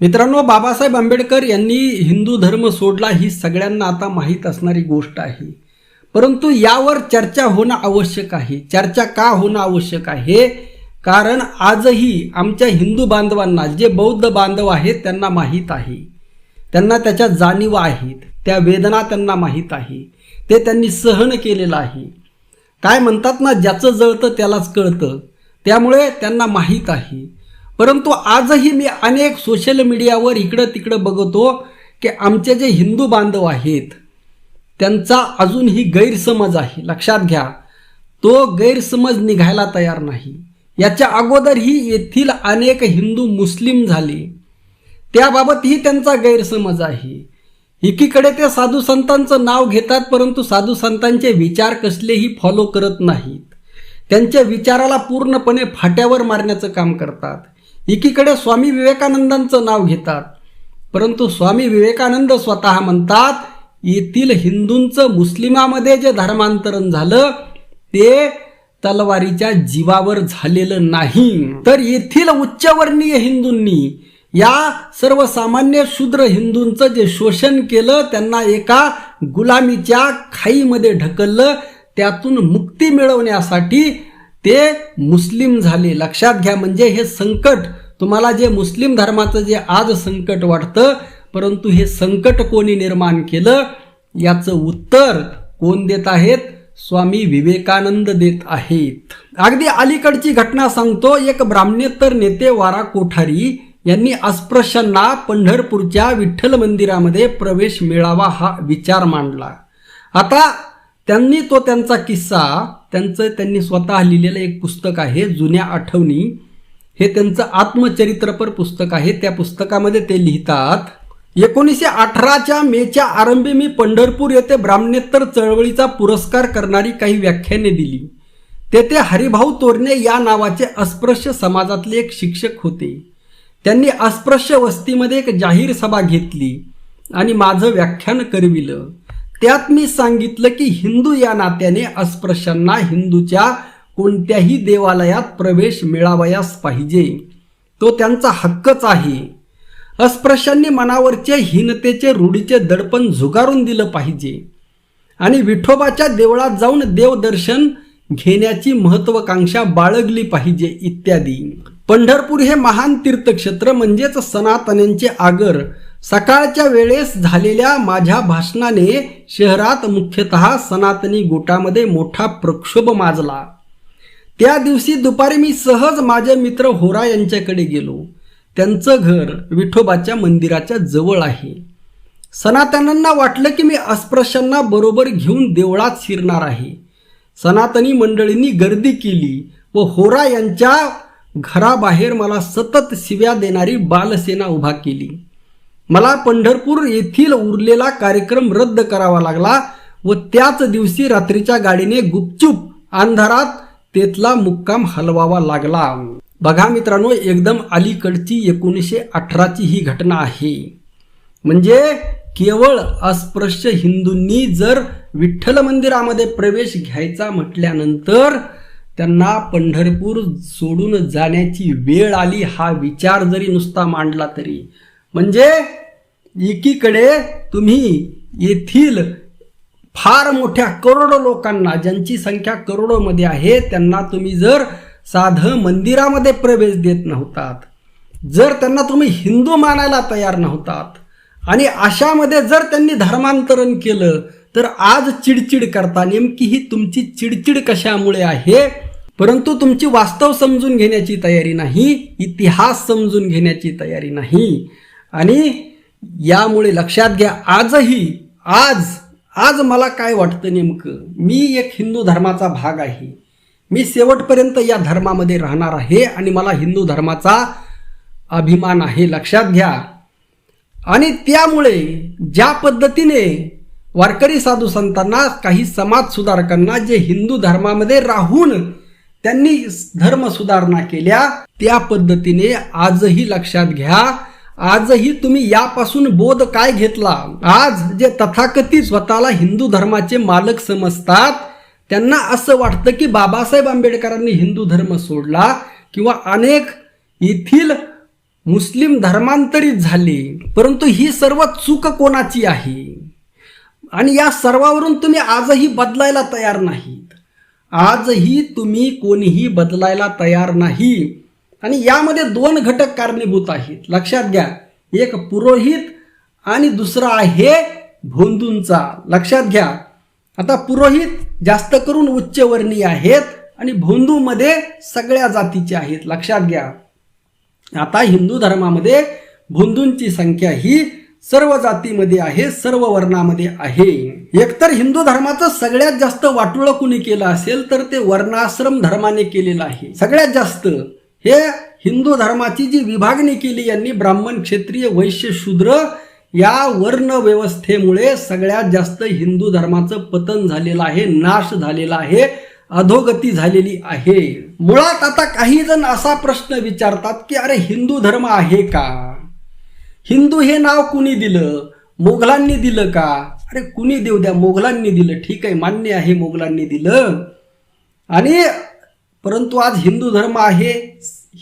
मित्रांनो बाबासाहेब आंबेडकर यांनी हिंदू धर्म सोडला ही सगळ्यांना आता माहीत असणारी गोष्ट आहे. परंतु यावर चर्चा होणं आवश्यक आहे. चर्चा का होणं आवश्यक आहे? कारण आजही आमच्या हिंदू बांधवांना जे बौद्ध बांधव आहेत त्यांना माहीत आहे. त्यांना त्याच्या जाणीवा आहेत. त्या वेदना त्यांना माहीत आहे. ते त्यांनी सहन केलेलं आहे. काय म्हणतात ना ज्याचं जळतं त्यालाच कळतं. त्यामुळे त्यांना माहीत आहे. परंतु आजही मी अनेक सोशल मीडियावर इकडं तिकडं बघतो की आमचे जे हिंदू बांधव आहेत त्यांचा अजूनही गैरसमज आहे. लक्षात घ्या तो गैरसमज निघायला तयार नाही. याच्या अगोदरही येथील अनेक हिंदू मुस्लिम झाले. त्याबाबतही त्यांचा गैरसमज आहे. एकीकडे ते साधू संतांचं नाव घेतात परंतु साधू संतांचे विचार कसलेही फॉलो करत नाहीत. त्यांच्या विचाराला पूर्णपणे फाट्यावर मारण्याचं काम करतात. एकीकडे स्वामी विवेकानंदांचं नाव घेतात परंतु स्वामी विवेकानंद स्वतः म्हणतात येथील हिंदूंचं मुस्लिमामध्ये जे धर्मांतरण झालं ते तलवारीच्या जीवावर झालेलं नाही. तर येथील उच्चवर्णीय हिंदूंनी या सर्वसामान्य शूद्र हिंदूंचं जे शोषण केलं त्यांना एका गुलामीच्या खाईमध्ये ढकललं त्यातून मुक्ती मिळवण्यासाठी ते मुस्लिम झाले. लक्षात घ्या म्हणजे हे संकट तुम्हाला जे मुस्लिम धर्माचं जे आज संकट वाटतं परंतु हे संकट कोणी निर्माण केलं याचं उत्तर कोण देत आहेत? स्वामी विवेकानंद देत आहेत. अगदी अलीकडची घटना सांगतो एक ब्राह्मणेतर नेते वारा कोठारी यांनी अस्पृश्यांना पंढरपूरच्या विठ्ठल मंदिरामध्ये प्रवेश मिळावा हा विचार मांडला. आता त्यांनी तो त्यांचा किस्सा त्यांचं त्यांनी स्वतः लिहिलेलं एक पुस्तक आहे जुन्या आठवणी. हे त्यांचं आत्मचरित्रपर पुस्तक आहे. त्या पुस्तकामध्ये ते लिहितात एकोणीसशे अठराच्या मेच्या आरंभी मी पंढरपूर येथे ब्राह्मणेतर चळवळीचा पुरस्कार करणारी काही व्याख्याने दिली. तेथे हरिभाऊ तोरणे या नावाचे अस्पृश्य समाजातले एक शिक्षक होते. त्यांनी अस्पृश्य वस्तीमध्ये एक जाहीर सभा घेतली आणि माझं व्याख्यान करविलं. त्यात मी सांगितलं की हिंदू या नात्याने अस्पृश्यांना हिंदूच्या कोणत्याही देवालयात प्रवेश मिळावयास पाहिजे. तो त्यांचा हक्कच आहे. अस्पृश्यांनी मनावरचे हीनतेचे रूढीचे दडपण झुगारून दिलं पाहिजे. आणि विठोबाच्या देवळात जाऊन देवदर्शन घेण्याची महत्वाकांक्षा बाळगली पाहिजे इत्यादी. पंढरपूर हे महान तीर्थक्षेत्र म्हणजेच सनातन्यांचे आगर. सकाळच्या वेळेस झालेल्या माझ्या भाषणाने शहरात मुख्यतः सनातनी गोटामध्ये मोठा प्रक्षोभ माजला. त्या दिवशी दुपारी मी सहज माझे मित्र होरा यांच्याकडे गेलो. त्यांचं घर विठोबाच्या मंदिराच्या जवळ आहे. सनातनांना वाटलं की मी अस्पृश्यांना बरोबर घेऊन देवळात शिरणार आहे. सनातनी मंडळींनी गर्दी केली व होरा यांच्या घराबाहेर मला सतत शिव्या देणारी बालसेना उभा केली. मला पंढरपूर येथील उरलेला कार्यक्रम रद्द करावा लागला व त्याच दिवशी रात्रीच्या गाडीने गुपचूप अंधारात तेथला मुक्काम हलवावा लागला. बघा मित्रांनो एकदम अलीकडची एकोणीसशे अठराची ही घटना आहे. म्हणजे केवळ अस्पृश्य हिंदूंनी जर विठ्ठल मंदिरामध्ये प्रवेश घ्यायचा म्हटल्यानंतर त्यांना पंढरपूर सोडून जाण्याची वेळ आली हा विचार जरी नुसता मांडला तरी. म्हणजे एकीकडे तुम्ही येथील फार मोठ्या करोडो लोकांना ज्यांची संख्या करोडोमध्ये आहे त्यांना तुम्ही जर साधं मंदिरामध्ये प्रवेश देत नव्हतात जर त्यांना तुम्ही हिंदू मानायला तयार नव्हतात आणि अशामध्ये जर त्यांनी धर्मांतरण केलं तर आज चिडचिड करता. नेमकी ही तुमची चिडचिड कशामुळे आहे? परंतु तुमची वास्तव समजून घेण्याची तयारी नाही इतिहास समजून घेण्याची तयारी नाही. आणि यामुळे लक्षात घ्या आजही आज आज मला काय वाटतं नेमकं? मी एक हिंदू धर्माचा भाग आहे. मी शेवटपर्यंत या धर्मामध्ये राहणार आहे आणि मला हिंदू धर्माचा अभिमान आहे. लक्षात घ्या. आणि त्यामुळे ज्या पद्धतीने वारकरी साधू संतांना काही समाज सुधारकांना जे हिंदू धर्मामध्ये राहून त्यांनी धर्म सुधारणा केल्या त्या पद्धतीने आजही लक्षात घ्या. आजही तुम्ही यापासून बोध काय घेतला? आज जे तथाकथित स्वतःला हिंदू धर्माचे मालक समजतात त्यांना असं वाटतं की बाबासाहेब आंबेडकरांनी हिंदू धर्म सोडला किंवा अनेक येथील मुस्लिम धर्मांतरित झाले. परंतु ही सर्व चूक कोणाची आहे? आणि या सर्वावरून तुम्ही आजही बदलायला तयार नाहीत. आजही तुम्ही कोणीही बदलायला तयार नाही. आणि यामध्ये दोन घटक कारणीभूत आहेत. लक्षात घ्या एक पुरोहित आणि दुसरा आहे भोंदूंचा. लक्षात घ्या आता पुरोहित जास्त करून उच्चवर्णीय आहेत आणि भोंदूमध्ये सगळ्या जातीचे आहेत. लक्षात घ्या आता हिंदू धर्मामध्ये भोंदूंची संख्या ही सर्व जातीमध्ये आहे सर्व वर्णामध्ये आहे. एकतर हिंदू धर्माचं सगळ्यात जास्त वाटोळं कुणी केलं असेल तर ते वर्णाश्रम धर्माने केलेलं आहे. सगळ्यात जास्त. हे हिंदू धर्माची जी विभागणी केली यांनी ब्राह्मण क्षेत्रीय वैश्य शूद्र या वर्ण व्यवस्थेमुळे सगळ्यात जास्त हिंदू धर्माचं पतन झालेलं आहे नाश झालेला आहे अधोगती झालेली आहे. मुळात आता काही जण असा प्रश्न विचारतात की अरे हिंदू धर्म आहे का? हिंदू हे नाव कुणी दिलं? मोगलांनी दिलं का? अरे कुणी देऊ द्या मोगलांनी दिलं. ठीक आहे मान्य आहे मोगलांनी दिलं. आणि परंतु आज हिंदू धर्म आहे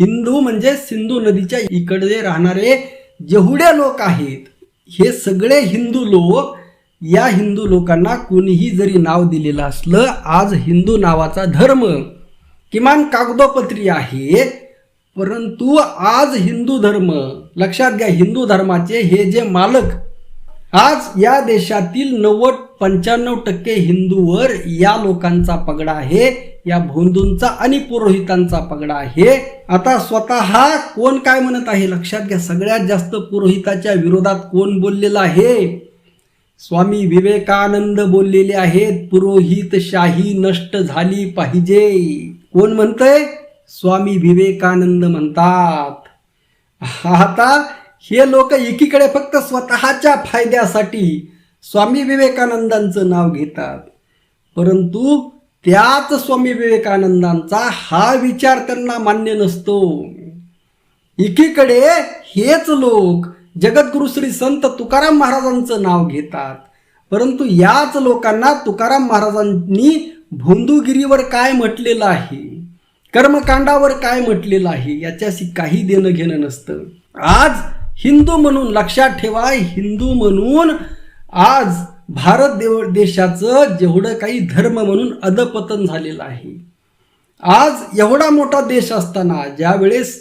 हिंदू म्हणजे सिंधू नदीच्या इकडे राहणारे जेवढे लोक आहेत हे सगळे हिंदू लोक या हिंदू लोकांना कोणीही जरी नाव दिलेलं असलं आज हिंदू नावाचा धर्म किमान कागदोपत्री आहे. परंतु आज हिंदू धर्म लक्षात घ्या हिंदू धर्माचे हे जे मालक आज या देशातील नव्वद पंच्याण्णव टक्के हिंदूवर या लोकांचा पगडा आहे. या भोंदूंचा आणि पुरोहितांचा पगडा आहे. आता स्वतः कोण काय म्हणत आहे? लक्षात घ्या सगळ्यात जास्त पुरोहिताच्या विरोधात कोण बोललेलं आहे? स्वामी विवेकानंद बोललेले आहेत पुरोहित शाही नष्ट झाली पाहिजे. कोण म्हणतंय? स्वामी विवेकानंद म्हणतात. आता हे लोक एकीकडे फक्त स्वतःच्या फायद्यासाठी स्वामी विवेकानंदांचं नाव घेतात. परंतु त्याच स्वामी विवेकानंदांचा हा विचार त्यांना मान्य नसतो. एकीकडे हेच लोक जगद्गुरु श्री संत तुकाराम महाराजांचं नाव घेतात. परंतु याच लोकांना तुकाराम महाराजांनी भोंदूगिरीवर काय म्हटलेलं आहे? कर्मकांडावर काय म्हटलेलं आहे? याच्याशी काही देणं घेणं नसतं. आज हिंदू म्हणून लक्षात ठेवा हिंदू म्हणून आज भारत देव देशाचं जेवढं काही धर्म म्हणून अधपतन झालेलं आहे. आज एवढा मोठा देश असताना ज्यावेळेस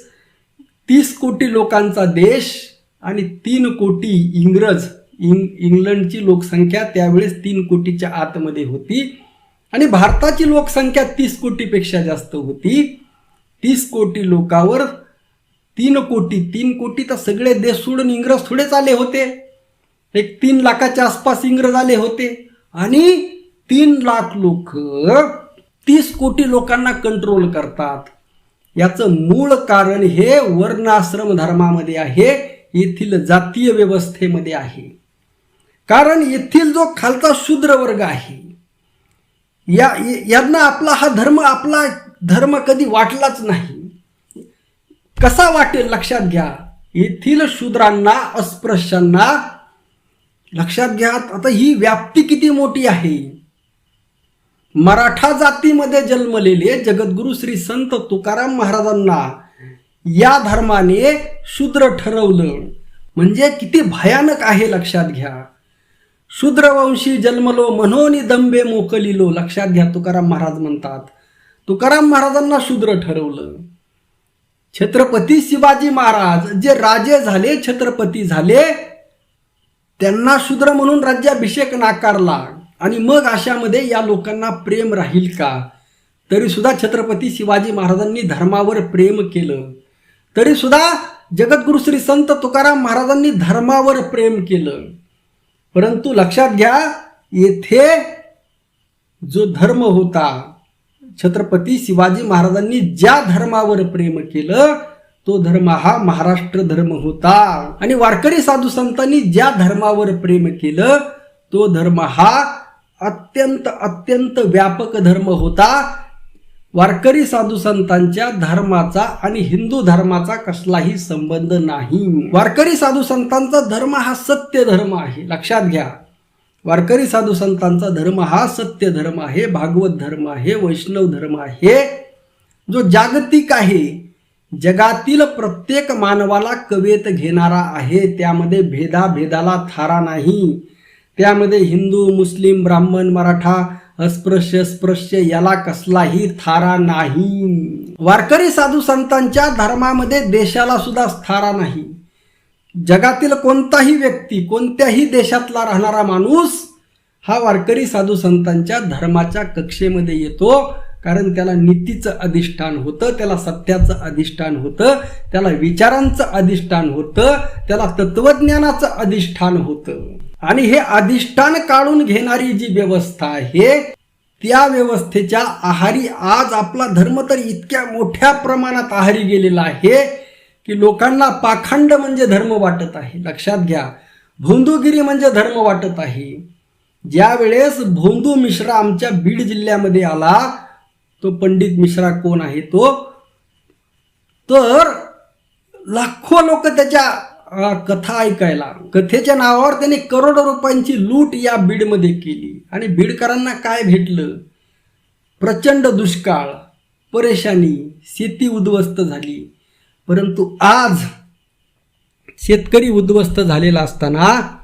तीस कोटी लोकांचा देश आणि तीन कोटी इंग्रज इंग इंग्लंडची लोकसंख्या त्यावेळेस तीन कोटीच्या आतमध्ये होती आणि भारताची लोकसंख्या तीस कोटीपेक्षा जास्त होती. तीस कोटी लोकावर तीन कोटी तीन कोटी तर सगळे देश सोडून इंग्रज थोडेच आले होते. एक तीन लाखाच्या आसपास इंग्रज आले होते. आणि तीन लाख लोक तीस कोटी लोकांना कंट्रोल करतात. याचं मूळ कारण हे वर्णाश्रम धर्मामध्ये आहे येथील जातीय व्यवस्थेमध्ये आहे. कारण येथील जो खालचा शूद्र वर्ग आहे या यांना आपला हा धर्म आपला धर्म कधी वाटलाच नाही. कसा वाटेल लक्षात घ्या. येथील शूद्रांना अस्पृश्यांना लक्षात घ्या आता ही व्याप्ती किती मोठी आहे? मराठा जातीमध्ये जन्मलेले जगद्गुरु श्री संत तुकाराम महाराजांना या धर्माने शूद्र ठरवलं. म्हणजे किती भयानक आहे लक्षात घ्या. शूद्रवंशी जन्मलो मनोनी दंबे मोकलिलो लक्षात घ्या तुकाराम महाराज म्हणतात. तुकाराम महाराजांना शूद्र ठरवलं. छत्रपती शिवाजी महाराज जे राजे झाले छत्रपती झाले त्यांना शूद्र म्हणून राज्याभिषेक नाकारला. आणि मग अशामध्ये या लोकांना प्रेम राहील का? तरीसुद्धा छत्रपती शिवाजी महाराजांनी धर्मावर प्रेम केलं. तरीसुद्धा जगद्गुरु श्री संत तुकाराम महाराजांनी धर्मावर प्रेम केलं. परंतु लक्षात घ्या येथे जो धर्म होता छत्रपती शिवाजी महाराजांनी ज्या धर्मावर प्रेम केलं तो धर्म हा महाराष्ट्र धर्म होता. आणि वारकरी साधू संतांनी ज्या धर्मावर प्रेम केलं तो धर्म हा अत्यंत अत्यंत व्यापक धर्म होता. वारकरी साधू संतांच्या धर्माचा आणि हिंदू धर्माचा कसलाही संबंध नाही. वारकरी साधू संतांचा धर्म हा सत्य धर्म आहे. लक्षात घ्या. वारकरी साधू संतांचा धर्म हा सत्य धर्म आहे भागवत धर्म आहे वैष्णव धर्म आहे. जो जागतिक आहे जगातील प्रत्येक मानवाला कवेत घेणारा आहे त्यामध्ये भेदाभेदाला थारा नाही. त्यामध्ये हिंदू मुस्लिम ब्राह्मण मराठा अस्पृश्य स्पृश्य याला कसलाही थारा नाही. वारकरी साधू संतांच्या धर्मामध्ये देशाला सुद्धा थारा नाही. जगातील कोणताही व्यक्ती कोणत्याही देशातला राहणारा माणूस हा वारकरी साधू संतांच्या धर्माच्या कक्षेमध्ये येतो. कारण त्याला नीतीचं अधिष्ठान होतं त्याला सत्याचं अधिष्ठान होतं त्याला विचारांचं अधिष्ठान होतं त्याला तत्वज्ञानाचं अधिष्ठान होतं. आणि हे अधिष्ठान काढून घेणारी जी व्यवस्था आहे त्या व्यवस्थेच्या आहारी आज आपला धर्म तर इतक्या मोठ्या प्रमाणात आहारी गेलेला आहे की लोकांना पाखंड म्हणजे धर्म वाटत आहे. लक्षात घ्या भोंदूगिरी म्हणजे धर्म वाटत आहे. ज्यावेळेस भोंदू मिश्रा आमच्या बीड जिल्ह्यामध्ये आला तो पंडित मिश्रा कोण आहे तो? तर लाखो लोक त्याच्या कथा ऐकायला. कथेच्या नावावर त्याने करोडो रुपयांची लूट या बीडमध्ये केली. आणि बीडकरांना काय भेटलं? प्रचंड दुष्काळ परेशानी शेती उद्ध्वस्त झाली. परंतु आज शेतकरी उद्ध्वस्त झालेला असताना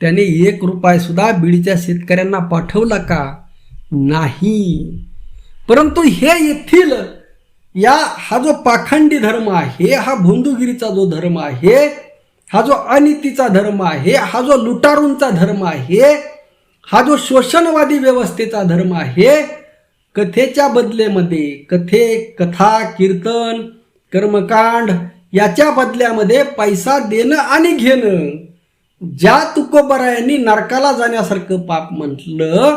त्याने एक रुपयासुद्धा बीडच्या शेतकऱ्यांना पाठवला का? नाही. परंतु हे येथील या हा जो पाखंडी धर्म आहे हा भोंदूगिरीचा जो धर्म आहे हा जो अनितीचा धर्म आहे हा जो लुटारूंचा धर्म आहे हा जो शोषणवादी व्यवस्थेचा धर्म आहे कथेच्या बदलेमध्ये कथे कथा कीर्तन कर्मकांड याच्या बदल्यामध्ये पैसा देणं आणि घेणं ज्या तुकोबरायांनी नरकाला जाण्यासारखं पाप म्हटलं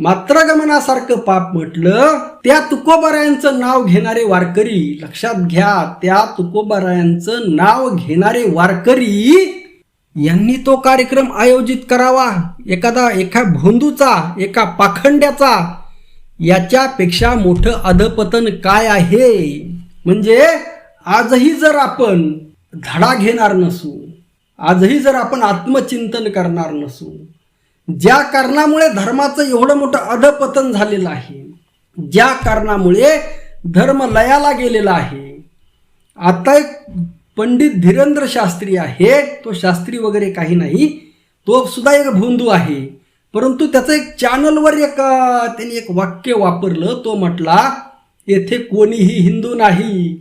मात्रागमनासारखं पाप म्हटलं त्या तुकोबरायांचं नाव घेणारे वारकरी लक्षात घ्या त्या तुकोबरायांचं नाव घेणारे वारकरी यांनी तो कार्यक्रम आयोजित करावा. एखादा एका भोंदूचा एका पाखंड्याचा याच्यापेक्षा मोठं अधपतन काय आहे? म्हणजे आजही जर आपण धडा घेणार नसू आजही जर आपण आत्मचिंतन करणार नसू ज्या कारणामुळे धर्माचं एवढं मोठं अधपतन झालेलं आहे ज्या कारणामुळे धर्म लयाला गेलेला आहे आता एक पंडित धीरेंद्र शास्त्री आहे तो शास्त्री वगैरे काही नाही तो सुद्धा एक भोंदू आहे. परंतु त्याचं एक चॅनलवर एक त्यांनी एक वाक्य वापरलं तो म्हटला येथे कोणीही हिंदू नाही.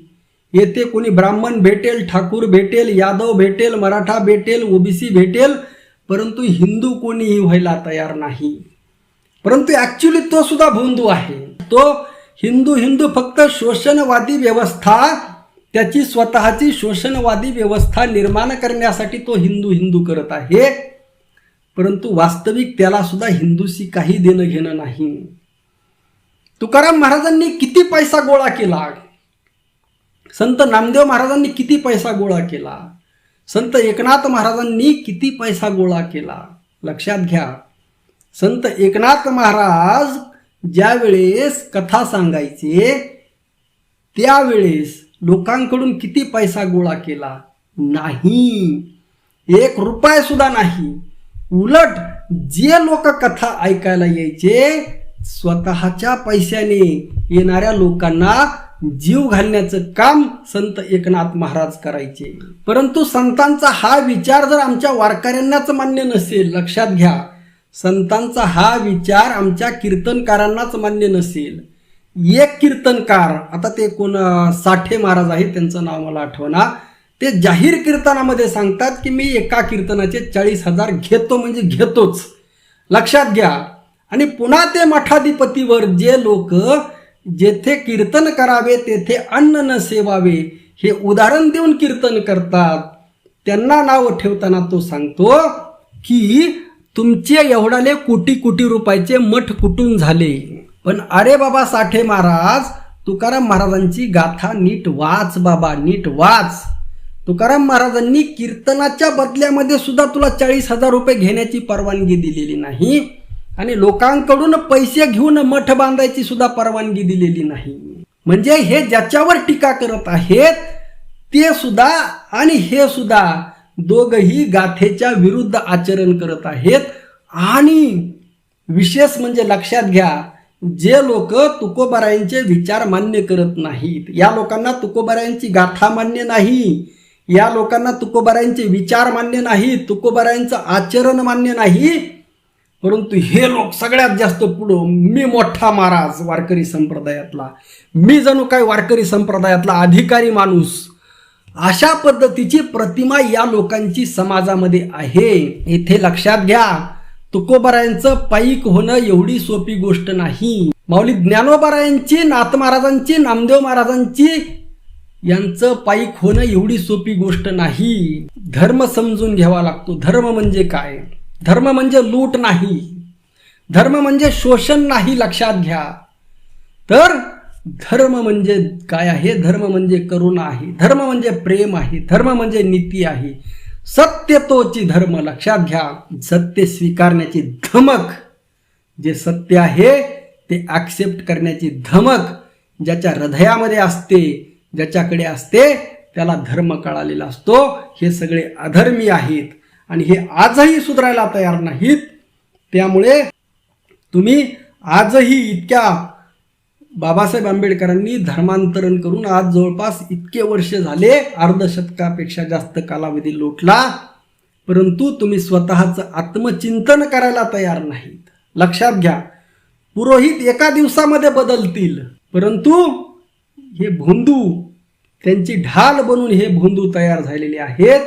येथे कोणी ब्राह्मण भेटेल ठाकूर भेटेल यादव भेटेल मराठा भेटेल ओबीसी भेटेल परंतु हिंदू कोणीही व्हायला तयार नाही. परंतु ॲक्च्युली तो सुद्धा भोंदू आहे. तो हिंदू हिंदू फक्त शोषणवादी व्यवस्था त्याची स्वतःची शोषणवादी व्यवस्था निर्माण करण्यासाठी तो हिंदू हिंदू करत आहे. परंतु वास्तविक त्याला सुद्धा हिंदूशी काही देणं घेणं नाही. तुकाराम महाराजांनी किती पैसा गोळा केला? संत नामदेव महाराजांनी किती पैसा गोळा केला? संत एकनाथ महाराजांनी किती पैसा गोळा केला? लक्षात घ्या. संत एकनाथ महाराज ज्या वेळेस कथा सांगायचे त्यावेळेस लोकांकडून किती पैसा गोळा केला? नाही. एक रुपया सुद्धा नाही. उलट जे लोक कथा ऐकायला यायचे स्वतःच्या पैशाने येणाऱ्या लोकांना जीव घालण्याचं काम संत एकनाथ महाराज करायचे. परंतु संतांचा हा विचार जर आमच्या वारकऱ्यांनाच मान्य नसेल लक्षात घ्या. संतांचा हा विचार आमच्या कीर्तनकारांनाच मान्य नसेल. एक कीर्तनकार आता ते कोण साठे महाराज आहेत त्यांचं नाव मला आठवना. ते जाहीर कीर्तनामध्ये सांगतात की मी एका कीर्तनाचे चाळीस हजार घेतो म्हणजे घेतोच. लक्षात घ्या. आणि पुन्हा ते मठाधिपतीवर जे लोक जेथे कीर्तन करावे तेथे अन्न न सेवावे हे उदाहरण देऊन कीर्तन करतात. त्यांना नाव ठेवताना तो सांगतो की तुमचे एवढाले कोटी कोटी रुपयाचे मठ कुटून झाले. पण अरे बाबा साठे महाराज तुकाराम महाराजांची गाथा नीट वाच बाबा नीट वाच. तुकाराम महाराजांनी कीर्तनाच्या बदल्यामध्ये सुद्धा तुला चाळीस हजार रुपये घेण्याची परवानगी दिलेली नाही. आणि लोकांकडून पैसे घेऊन मठ बांधायची सुद्धा परवानगी दिलेली नाही. म्हणजे हे ज्याच्यावर टीका करत आहेत ते सुद्धा आणि हे सुद्धा दोघही गाथेच्या विरुद्ध आचरण करत आहेत. आणि विशेष म्हणजे लक्षात घ्या जे लोक तुकोबारायांचे विचार मान्य करत नाहीत या लोकांना तुकोबारायांची गाथा मान्य नाही या लोकांना तुकोबारायांचे विचार मान्य नाही तुकोबारायांचं आचरण मान्य नाही परंतु हे लोक सगळ्यात जास्त पुढं मी मोठा महाराज वारकरी संप्रदायातला मी जणू काय वारकरी संप्रदायातला अधिकारी माणूस अशा पद्धतीची प्रतिमा या लोकांची समाजामध्ये आहे. इथे लक्षात घ्या तुकोबारायांचं पायिक होणं एवढी सोपी गोष्ट नाही. माऊली ज्ञानोबारायांची नाथ महाराजांची नामदेव महाराजांची यांचं पायिक होणं एवढी सोपी गोष्ट नाही. धर्म समजून घ्यावा लागतो. धर्म म्हणजे काय? धर्म म्हणजे लूट नाही. धर्म म्हणजे शोषण नाही लक्षात घ्या. तर धर्म म्हणजे काय आहे? धर्म म्हणजे करुणा आहे. धर्म म्हणजे प्रेम आहे. धर्म म्हणजे नीती आहे. सत्य तोची धर्म लक्षात घ्या. सत्य स्वीकारण्याची धमक. जे सत्य आहे ते ॲक्सेप्ट करण्याची धमक ज्याच्या हृदयामध्ये असते ज्याच्याकडे असते त्याला धर्म कळालेला असतो. हे सगळे अधर्मी आहेत. आणि हे आजही सुधारायला तयार नाहीत. त्यामुळे तुम्ही आजही इतक्या बाबासाहेब आंबेडकरांनी धर्मांतरण करून आज जवळपास इतके वर्ष झाले अर्धशतकापेक्षा जास्त कालावधी लोटला परंतु तुम्ही स्वतःचं आत्मचिंतन करायला तयार नाहीत. लक्षात घ्या पुरोहित एका दिवसामध्ये बदलतील परंतु हे भोंदू त्यांची ढाल बनून हे भोंदू तयार झालेले आहेत.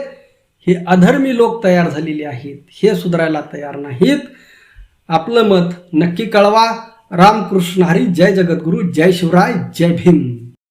हे अधर्मी लोक तयार झालेले आहेत हे सुधारायला तयार नाहीत. आपलं मत नक्की कळवा. रामकृष्ण हरी जय जगद्गुरू जय शिवराय जय भीम.